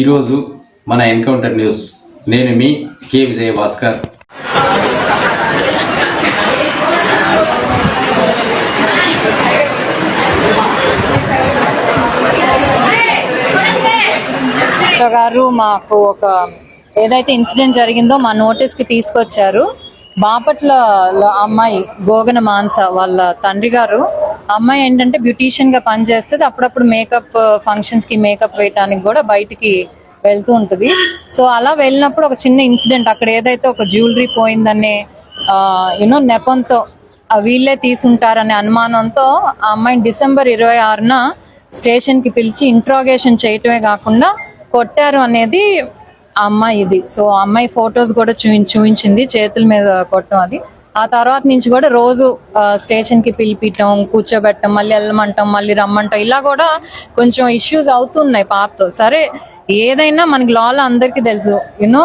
ఈరోజు మన encounter news. నేను మీ కే విజయ భాస్కర్ గారు మాకు ఒక ఏదైతే ఇన్సిడెంట్ జరిగిందో మా నోటీస్కి తీసుకొచ్చారు. బాపట్ల అమ్మాయి గోగన మాన్స వాళ్ళ తండ్రి గారు అమ్మాయి ఏంటంటే బ్యూటీషియన్గా పనిచేస్తుంది. అప్పుడప్పుడు మేకప్ ఫంక్షన్స్ uh, కి మేకప్ వేయటానికి కూడా బయటికి వెళ్తూ ఉంటుంది. సో అలా వెళ్ళినప్పుడు ఒక చిన్న ఇన్సిడెంట్ అక్కడ ఏదైతే ఒక జ్యువెలరీ పోయిందనే యూనో నెపంతో ఆ వీళ్ళే తీసుంటారనే అనుమానంతో ఆ అమ్మాయిని డిసెంబర్ ఇరవై ఆరున స్టేషన్కి పిలిచి ఇంట్రాగేషన్ చేయటమే కాకుండా కొట్టారు అనేది ఆ అమ్మాయి ఇది. సో ఆ అమ్మాయి ఫొటోస్ కూడా చూపించి చూపించింది చేతుల మీద కొట్టడం అది. ఆ తర్వాత నుంచి కూడా రోజు స్టేషన్కి పిలిపియటం కూర్చోబెట్టడం మళ్ళీ వెళ్ళమంటాం మళ్ళీ రమ్మంటాం. ఇలా కూడా కొంచెం ఇష్యూస్ అవుతున్నాయి పాపతో. సరే ఏదైనా మనకి లాలో అందరికీ తెలుసు. యూనో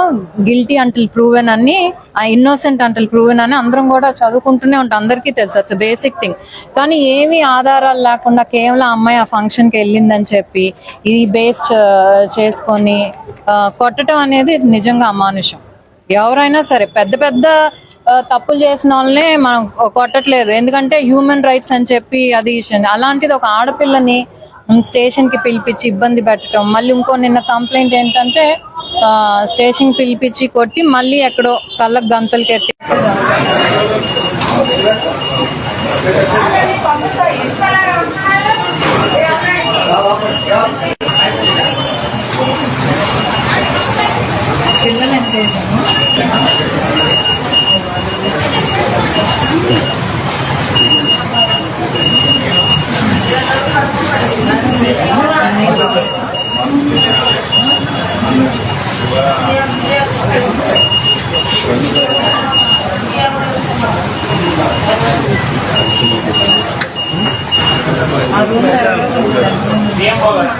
గిల్టీ అంటల్ ప్రూవెన్ అని ఆ ఇన్నోసెంట్ అంటల్ ప్రూవెన్ అని అందరం కూడా చదువుకుంటూనే ఉంటాం. అందరికీ తెలుసు. అట్స్ బేసిక్ థింగ్ కానీ ఏమీ ఆధారాలు లేకుండా కేవలం అమ్మాయి ఆ ఫంక్షన్కి వెళ్ళిందని చెప్పి ఇది బేస్ చేసుకొని కొట్టడం అనేది నిజంగా అమానుషం. ఎవరైనా సరే పెద్ద పెద్ద తప్పులు చేసిన వాళ్ళనే మనం కొట్టట్లేదు ఎందుకంటే హ్యూమన్ రైట్స్ అని చెప్పి అది ఇష్యూ. అలాంటిది ఒక ఆడపిల్లని స్టేషన్కి పిలిపించి ఇబ్బంది పెట్టడం మళ్ళీ ఇంకో నిన్న కంప్లైంట్ ఏంటంటే స్టేషన్ పిలిపించి కొట్టి మళ్ళీ ఎక్కడో కళ్ళకు గంతలు కట్టి పిల్లలు ఎంత Siempre.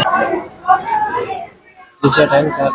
दूसरा टाइम क्या